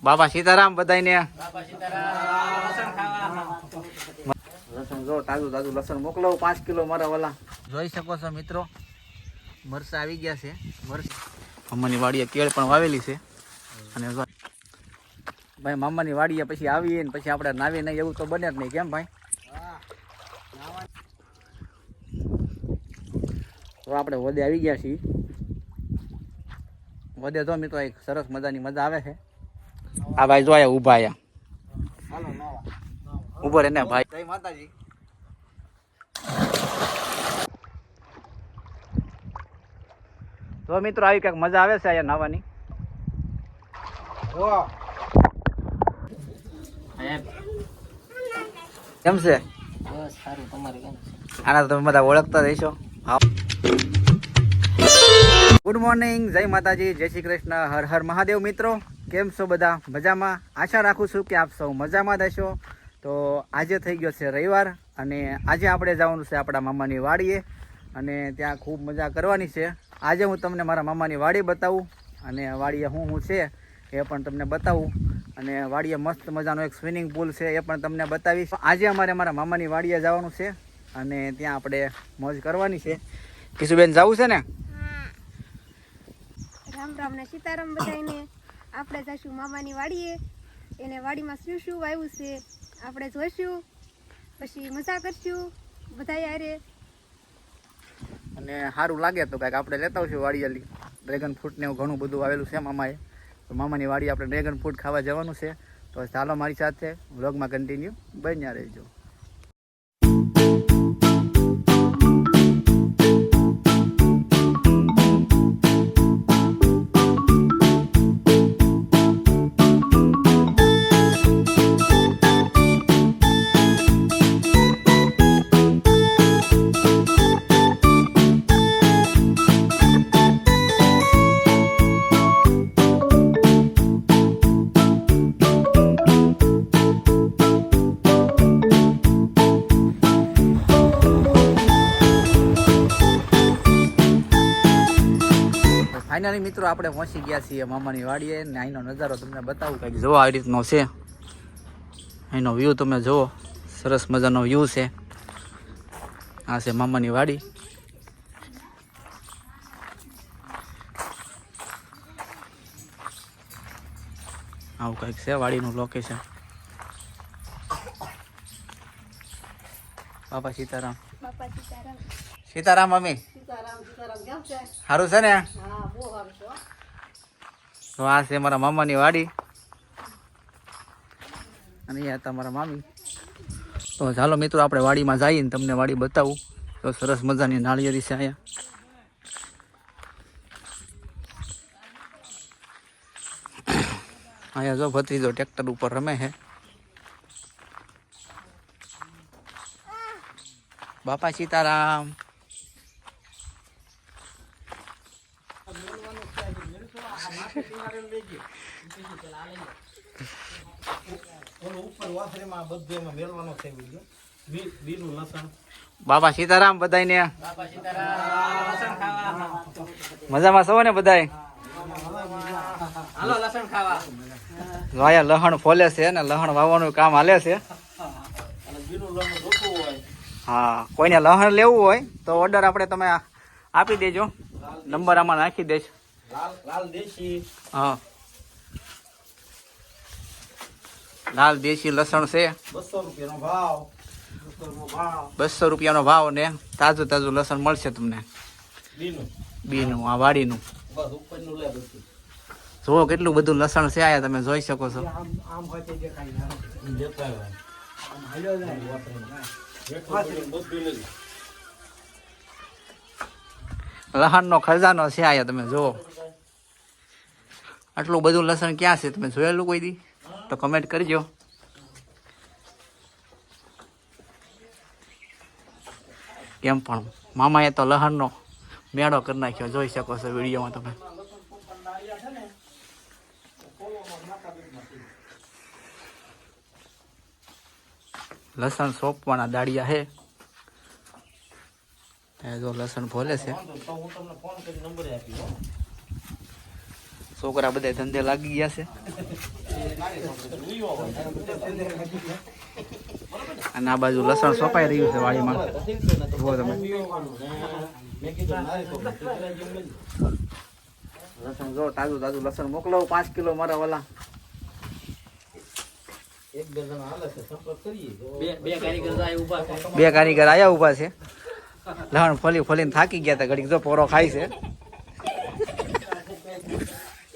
બાબા સીતારામ બધાને લસણ જો તાજુ તાજું લસણ મોકલાવું પાંચ કિલો મારા વાલા. જોઈ શકો છો મિત્રો મરસા આવી ગયા છે. મરસા મામાની વાડીએ કેળ પણ વાવેલી છે. અને ભાઈ મામાની વાડીએ પછી આવીએ ને પછી આપણે નાવી નહીં એવું તો બને જ નહીં. કેમ ભાઈ? તો આપણે વદે આવી ગયા છીએ. વદે તો મિત્રો એક સરસ મજાની મજા આવે છે. આ ભાઈ જોયા ઊભા ઊભા આયા. ઊભો રે ને ભાઈ. જય માતાજી. તો મિત્રો આવી ક્યાંક મજા આવે છે અહીંયા નાવાની કેમ છે? બસ સારું તમારે કેમ આના તો તમે બધા ઓળખતા રહીશો. ગુડ મોર્નિંગ જય માતાજી જય શ્રી કૃષ્ણ હર હર મહાદેવ મિત્રો. કેમ છો બધા? મજામાં? આશા રાખું છું કે આપ સૌ મજામાં દેશો તો આજે થઈ ગયો છે રવિવાર અને આજે આપણે જવાનું છે આપણા મામાની વાડીએ અને ત્યાં ખૂબ મજા કરવાની છે. આજે હું તમને મારા મામાની વાડી બતાવું અને વાડીએ શું હું છે એ પણ તમને બતાવું. અને વાડીએ મસ્ત મજાનો એક સ્વિમિંગ પુલ છે એ પણ તમને બતાવીશ. આજે અમારે મારા મામાની વાડીએ જવાનું છે અને ત્યાં આપણે મોજ કરવાની છે. કિશુબેન જવું છે ને? રામ રામ ને સીતારામ બધાને આપણે જઈશું મામાની વાડીએ. એને વાડીમાં શું શું વાવ્યું છે આપણે જોઈશું. પછી મજા કરશું. બધા યારે. અને સારું લાગે તો કાંઈક આપણે લેતા આવશું વાડીયાલી. ડ્રેગન ફ્રૂટ ને એવું ઘણું બધું આવેલું છે મામાએ. તો મામાની વાડી આપણે ડ્રેગન ફ્રૂટ ખાવા જવાનું છે. તો ચાલો મારી સાથે વ્લોગમાં કન્ટિન્યુ બન્યા રહેજો. ફાઇનલી મિત્રો આપણે પહોંચી ગયા છીએ મામાની વાડીએ ને અહીંનો નજારો તમને બતાવું કંઈક જોવો આ રીતનો છે. અહીંનો વ્યૂ તમે જુઓ. સરસ મજાનો વ્યૂ છે. આ છે મામાની વાડી. આવું કંઈક છે વાડીનું લોકેશન બાપા સીતારામ. બાપા સીતારામ. સીતારામ મમ્મી. સારું છે ને? તો આ છે મારા મામાની વાડી. અને અહીંયા હતા મારા મામી. તો ચાલો મિત્રો, આપણે વાડીમાં જઈએ ને તમને વાડી બતાવું. તો સરસ મજાની નાળિયેરી છે અહીંયા. અહીંયા જો ભત્રીજો ટ્રેક્ટર ઉપર રમે છે. બાપા સીતારામ. બાપા સીતારામ લસણ ખાવા મજામાં સૌ ને બધાય? લહણ ફોલે છે ને લહણ વાવવાનું કામ હાલે છે. હા કોઈને લહણ લેવું હોય તો ઓર્ડર આપણે તમે આપી દેજો. નંબર આમાં નાખી દેજો. લાલ દેશી. હા. લાલ દેશી લસણ છે. બસો રૂપિયાનો ભાવ. બસો ભાવ. રૂપિયાનો ભાવ ને તાજું તાજું લસણ મળશે તમને. બીનું. બીનું આ વાડીનું. જુઓ કેટલું બધું લસણ છે આયા તમે જોઈ શકો છો. લસણનો ખજાનો છે આયા તમે જુઓ. આટલું બધું લસણ ક્યાં છે? તમે જોયેલું કોઈ દી? તો કમેન્ટ કરજો. કેમ પણ? મામાએ તો લહણનો મેળો કરી નાખ્યો. જોઈ શકો છો વિડીયોમાં તમે. લસણ સોંપવાના દાડિયા હે. એ જો લસણ ભોલે છે તો હું તમને ફોન કરી નંબર આપી હો. છોકરા બધા ધંધે લાગી ગયા છે. અને આ બાજુ લસણ સોપાઈ રહ્યું છે વાડીમાં. જુઓ તમે. લસણ જો તાજું તાજું લસણ મોકલાવું, પાંચ કિલો મારા વાલા. બે કારીગર આયા ઊભા છે. લહણ ફોલી ફોલીને થાકી ગયા હતા ઘડીક જો પોરો ખાય છે.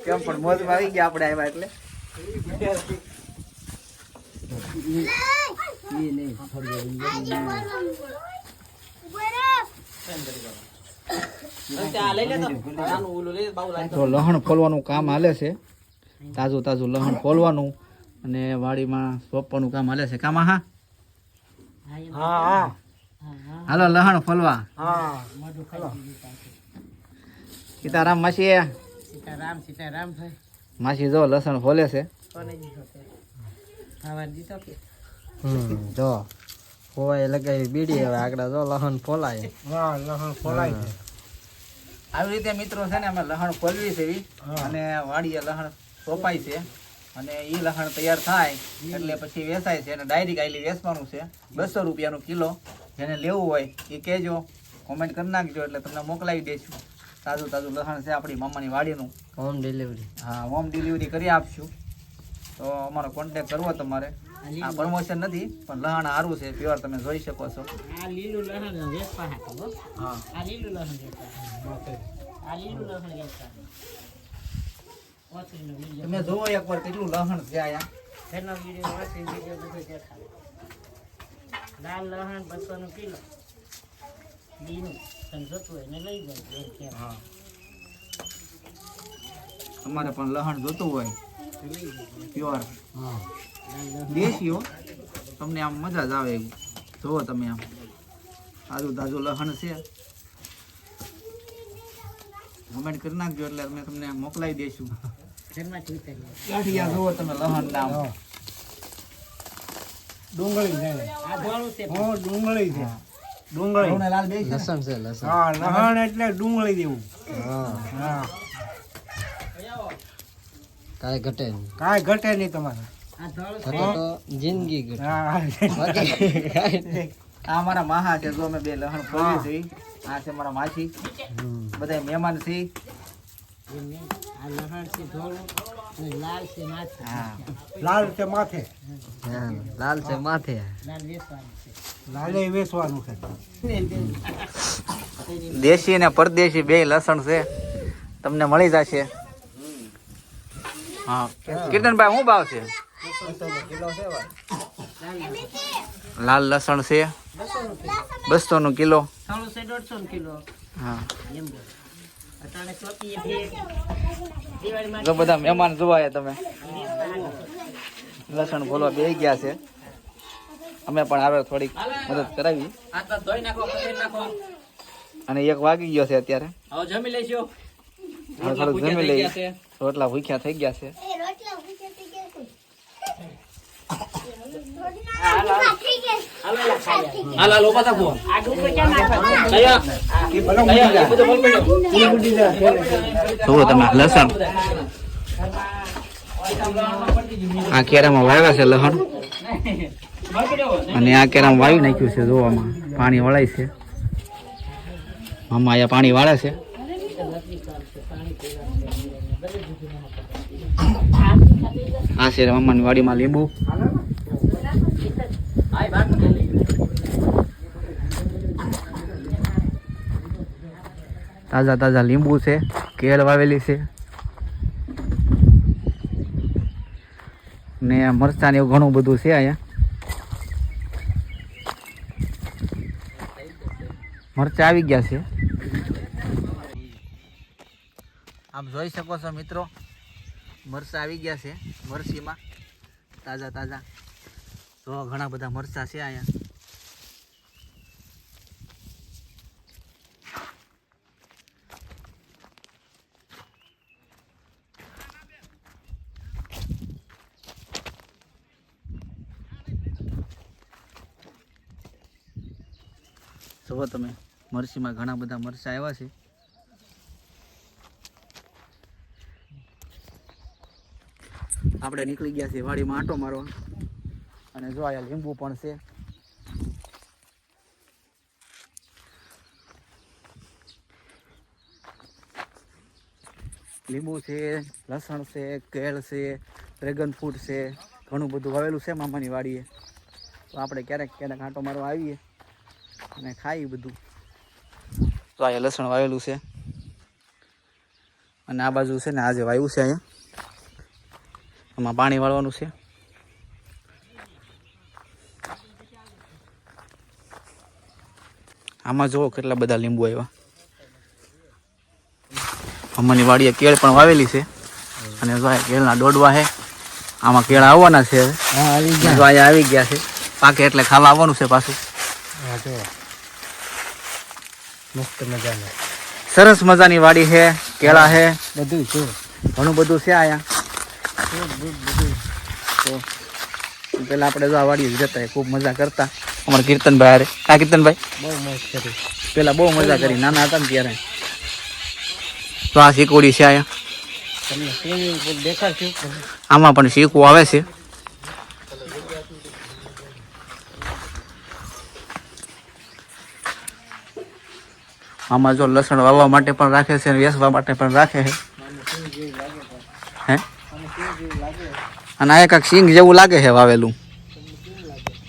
કેમ પણ મોજમાં આવી ગયા આપણે આવ્યા એટલે. તો લહણ ફોલવાનું કામ હાલે છે. તાજું તાજું લહણ ફોલવાનું અને વાડીમાં સોંપવાનું કામ હાલે છે. કામ હા હાલો લહણ ફોલવા સીતારામ માસી. સીતારામ સીતારામ ભાઈ. માસી જો લસણ ફોલે છે. જો. ખોવાય લગાવી બીડી હવે આગળ જો લહન ફોલાય. આવી રીતે મિત્રો છે ને અમે લહણ ફોલવી છે. અને વાડીએ લહણ સોપાય છે. અને એ લહણ તૈયાર થાય એટલે પછી વેચાય છે. અને ડાયરેક્ટ આઈલી વેચવાનું છે. બસો રૂપિયાનું કિલો. જેને લેવું હોય એ કહેજો. કોમેન્ટ કરી નાખજો એટલે તમને મોકલાવી દઈશું તાજું તાજું લહણ છે આપણી મામાની વાડીનું. હોમ ડિલિવરી હા હોમ ડિલિવરી કરી આપશું. તો અમારો કોન્ટેક કરવો તમારે. આ પ્રમોશન નથી પણ લહણ સારું છે પ્યોર તમે જોઈ શકો છો. આ લીલું લસણ વેચવા હા આ લીલું લસણ વેચવા આ લીલું લસણ વેચવા તમે જોવો એકવાર કેટલું લહણ છે વીડિયો વીડિયો બધું દેખાડે લાલ લસણ બસોનું કિલો. લીલું. તમે જોતું હોય લઈ જાય હા. તમારે પણ લહણ જોતું હોય. પ્યોર. દેશી હો. તમને આમ મજા જ આવે જુઓ તમે આમ. તાજું તાજું લહણ છે. કમેન્ટ કરી નાખજો એટલે અમે તમને મોકલાવી દઈશું ગાંઠિયા જુઓ તમે લહણ નામ ડુંગળી છે. ડુંગળી છે. ડુંગળી. ઘઉંને લાલ બે છે ને? લસણ છે લસણ. હા લહણ એટલે ડુંગળી જેવું. હા. હા. કાંઈ ઘટે નહીં. કાંઈ ઘટે નહીં તમારે. ઘટે તો જિંદગી ઘટે. આ મારા માહા છે જો અમે બે લહણ ફોલી છે આ છે મારા માછી. બધા મહેમાન છે આ લહણ છે ધોળું અને લાલ છે માથે. હા લાલ છે માથે. લાલ છે માથે છે. લાલે વેચવાનું છે દેશી અને પરદેશી બે લસણ છે. તમને મળી જશે. હા. કીર્તનભાઈ શું ભાવ છે? લાલ લસણ છે. બસો નું કિલો દોઢસો કિલો. હા. જો બધા મહેમાન જોવાયા તમે. લસણ ભોલવા બે ગયા છે. અમે પણ આવે થોડીક મદદ કરાવી. અને એક વાગી ગયો છે અત્યારે. જમી લઈશું. થોડુંક જમી લઈએ. રોટલા ભૂખ્યા થઈ ગયા છે. હાલ તમે લસણ આ કેરામાં વાવ્યા છે લસણ. અને આ કેરામાં વાવી નાખ્યું છે જોવામાં પાણી વળાય છે. મામા અહીંયા પાણી વાળે છે. આ છે મામાની વાડીમાં લીંબુ. તાજા તાજા લીંબુ છે, કેળ વાવેલી છે. ને મરચાં ને એવું ઘણું બધું છે અહીંયા. મરચાં આવી ગયા છે. આમ જોઈ શકો છો મિત્રો મરચાં આવી ગયા છે, મરસીમાં. તાજા તાજા. તો ઘણા બધા મરચાં છે અહીંયા. જુઓ તમે, મરસીમાં ઘણા બધા મરચાં આવ્યા છે. આપણે નીકળી ગયા છીએ વાડીમાં આંટો મારવા. અને જો આ લીંબુ પણ છે. લીંબુ છે, લસણ છે, કેળ છે, ડ્રેગન ફ્રૂટ છે, ઘણું બધું વાવેલું છે મામાની વાડીએ. તો આપણે ક્યારેક ક્યારેક આંટો મારવા આવીએ અને ખાઈ બધું. તો અહીંયા લસણ વાવેલું છે. અને આ બાજુ છે ને આજે વાવ્યું છે અહીંયા. આમાં પાણી વાળવાનું છે. આમાં જુઓ કેટલા બધા લીંબુ આવ્યા. અમારી વાડીએ કેળ પણ વાવેલી છે. અને કેળના દોડવા છે આમાં કેળ આવવાના છે હવે. આવી ગયા. છે. પાકે એટલે ખાવા આવવાનું છે પાછું. મસ્ત મજાનું. સરસ મજાની વાડી છે કેળા છે. બધું છે. ઘણું બધું છે અહીંયા. તો પેલા આપણે જો આ વાડીએ જતા ખૂબ મજા કરતા. અમારા કીર્તનભાઈ હારે. આ કીર્તનભાઈ? બહુ મસ્ત કરી. પેલા બહુ મજા કરી. નાના હતા ને ત્યારે. તો આ શીકોડી છે અહીંયા. આમાં પણ શીખવું આવે છે. આમાં જો લસણ વાવવા માટે પણ રાખે છે અને વેચવા માટે પણ રાખે છે. હે? અને આ કાંઈક સિંગ જેવું લાગે છે વાવેલું.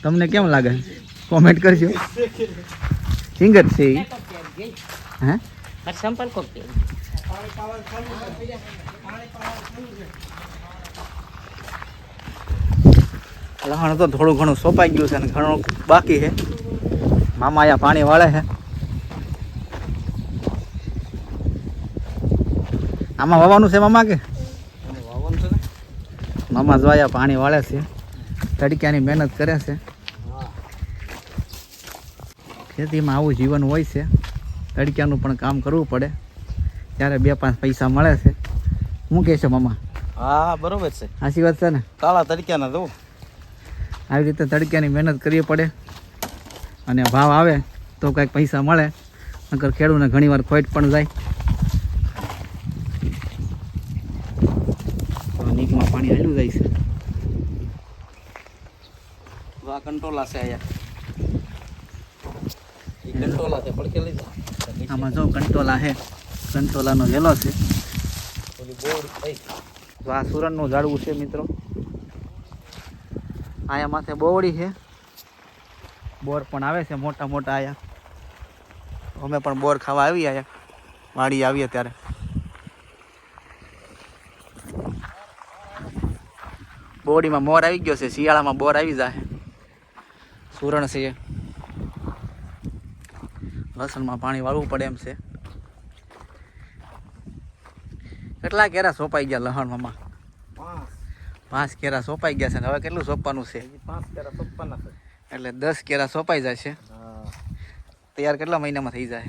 તમને કેમ લાગે કોમેન્ટ કરજો. સિંગ જ છે. હે? લહણ તો થોડું ઘણું સોંપાઈ ગયું છે અને ઘણું બાકી છે. મામા અહીંયા પાણી વાળે છે. આમાં વાવાનું છે મામા કે? મામા જોયા પાણી વાળે છે. તડક્યાની મહેનત કરે છે. ખેતીમાં આવું જીવન હોય છે. તડક્યાનું પણ કામ કરવું પડે. ત્યારે બે પાંચ પૈસા મળે છે. શું કહે છે મામા? હા બરોબર છે. આશી વાત છે ને? કાળા તડક્યાના દઉં આવી રીતે તડક્યાની મહેનત કરવી પડે. અને ભાવ આવે તો કાંઈક પૈસા મળે. નકર ખેડૂતને ઘણીવાર ખોટ પણ જાય તો નીકમાં પાણી હાલ્યું જાય છે આ કંટોલા છે અહીંયા ઈ કંટોલા છે પડખે લઈ જા આમાં જો કંટોલા છે કંટોલાનો વેલો છે ઓલી બોર્ડ થઈ તો આ સુરણનું ઝાડવું છે મિત્રો આયા માથે બોવડી છે બોર પણ આવે છે મોટા મોટા આયા અમે પણ બોર ખાવા આવી આયા વાડી આવીએ ત્યારે બોવડીમાં મોર આવી ગયો છે શિયાળામાં બોર આવી જાય સુરણ છે. લસણમાં પાણી વાળવું પડે એમ છે. કેટલા કેરા સોપાઈ ગયા લહણ પાંચ. પાંચ કેરા સોંપાઈ ગયા છે હવે કેટલું સોંપવાનું છે. એટલે દસ કેરા સોપાઈ જાય છે. હા. તૈયાર કેટલા મહિનામાં થઈ જાય?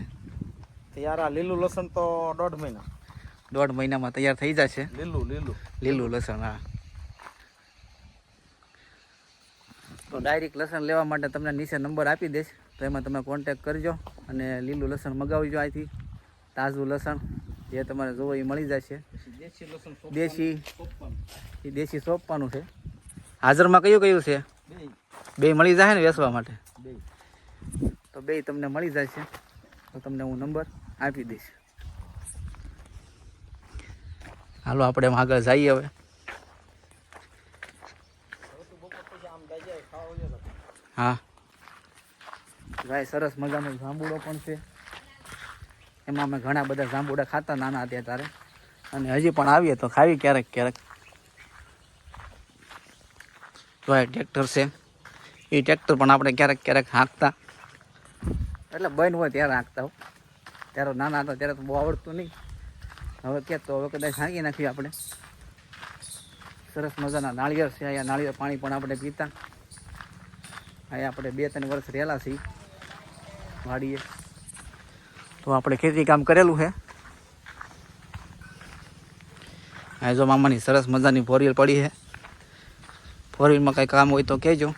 તૈયાર આ લીલું લસણ તો દોઢ મહિના. દોઢ મહિનામાં તૈયાર થઈ જાય છે? લીલું લીલું. લીલું લસણ હા. તો ડાયરેક્ટ લસણ લેવા માટે તમને નીચે નંબર આપી દઈશ. તો એમાં તમે કોન્ટેક કરજો અને લીલું લસણ મગાવજો અહીંથી તાજું લસણ જે તમારે જોવો એ મળી જશે. દેશી એ દેશી સોંપવાનું છે. હાજરમાં કયું કયું છે? બે મળી જાય ને વેચવા માટે? તો બે તમને મળી જશે. તો તમને હું નંબર આપી દઈશ. હાલો, આપણે આગળ જઈએ હવે. હા. ભાઈ, સરસ મજાનો જાંબુડો પણ છે. એમાં અમે ઘણા બધા જાંબુડા ખાતા નાના હતા ત્યારે. અને હજી પણ આવીએ તો ખાવી ક્યારેક ક્યારેક. તો આ ટ્રેક્ટર છે. એ ટ્રેક્ટર પણ આપણે ક્યારેક ક્યારેક હાંકતા. એટલે બંધ હોય ત્યારે હાંકતા હો. ત્યારે નાના હતા ત્યારે તો બહુ આવડતું નહીં. હવે ક્યાં તો હવે કદાચ હાંકી નાખીએ આપણે. સરસ મજાના નાળિયેર છે. અહીંયા નાળિયેર પાણી પણ આપણે પીતા. અહીંયા આપણે બે ત્રણ વર્ષ રહેલા છીએ. વાડીએ. તો આપણે ખેતી કામ કરેલું છે. આ જો મામાની સરસ મજાની ફોર પડી છે. ફોર વ્હીલમાં કંઈ કામ હોય તો કહેજો.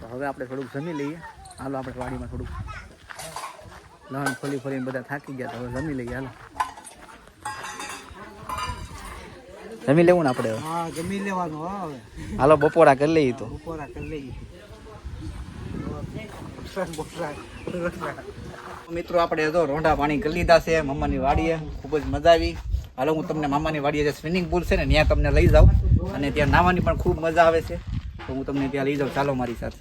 તો હવે આપણે થોડુંક જમી લઈએ. હાલો, આપણે વાડીમાં થોડુંક લણ ફોલી ફોલીને બધા થાકી ગયા તો હવે જમી લઈએ. હાલો. જમી લેવું ને આપણે હા જમી લેવાનું હવે. હાલો બપોરા કરી લઈએ તો. બપોરા કરી લઈએ. મિત્રો આપણે તો રોંઢા પાણી કરી લીધા છે મામાની વાડીએ. ખૂબ જ મજા આવી. હાલો હું તમને મામાની વાડીએ જે સ્વિમિંગ પુલ છે ને ત્યાં તમને લઈ જાઉં. અને ત્યાં નાહવાની પણ ખૂબ મજા આવે છે. તો હું તમને ત્યાં લઈ જાઉં. ચાલો મારી સાથે.